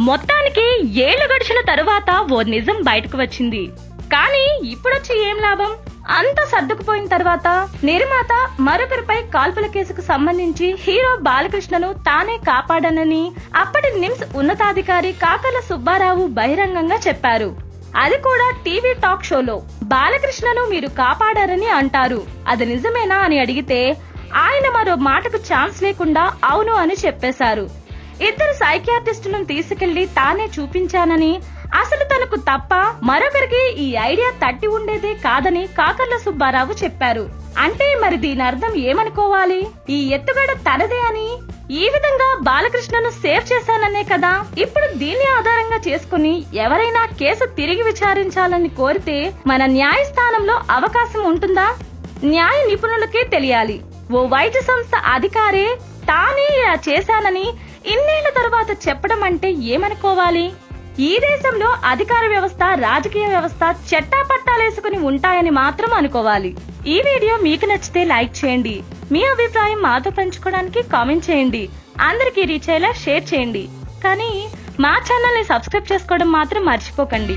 మొత్తానికి ఏళ్ళు గడిచిన తరువాత ఓ నిజం బయటకు వచ్చింది. కానీ ఇప్పుడొచ్చి ఏం లాభం? అంత సర్దుకుపోయిన తర్వాత నిర్మాత మరొకరిపై కాల్పుల కేసుకు సంబంధించి హీరో బాలకృష్ణను తానే కాపాడనని అప్పటి నిమ్స్ ఉన్నతాధికారి కాకల సుబ్బారావు బహిరంగంగా చెప్పారు. అది కూడా టీవీ టాక్ షోలో. బాలకృష్ణను మీరు కాపాడారని అంటారు. అది నిజమేనా అని అడిగితే ఆయన మరో మాటకు ఛాన్స్ లేకుండా అవును అని చెప్పేశారు. ఇద్దరు సైకియాట్రిస్టులను తీసుకెళ్ళి తానే చూపించానని. అసలు తనకు తప్ప మరొకరికి ఈ ఐడియా తట్టి ఉండేదే కాదని కాకర్ల సుబ్బారావు చెప్పారు. అంటే మరి దీని అర్థం ఏమనుకోవాలి? ఈ ఎత్తుగడ తనదే అని ఈ విధంగా బాలకృష్ణను సేవ్ చేశాననే కదా. ఇప్పుడు దీన్ని ఆధారంగా చేసుకుని ఎవరైనా కేసు తిరిగి విచారించాలని కోరితే మన న్యాయస్థానంలో అవకాశం ఉంటుందా? న్యాయ నిపుణులకే తెలియాలి. ఓ వైద్య సంస్థ అధికారే తానే ఇలా చేశానని ఇన్నేళ్ళ తర్వాత చెప్పడం అంటే ఏమనుకోవాలి? ఈ దేశంలో అధికార వ్యవస్థ రాజకీయ వ్యవస్థ చట్టాపట్టాలేసుకుని ఉంటాయని మాత్రం అనుకోవాలి. ఈ వీడియో మీకు నచ్చితే లైక్ చేయండి. మీ అభిప్రాయం మాతో పంచుకోవడానికి కామెంట్ చేయండి. అందరికీ రీచ్ అయ్యేలా షేర్ చేయండి. కానీ మా ఛానల్ని సబ్స్క్రైబ్ చేసుకోవడం మాత్రం మర్చిపోకండి.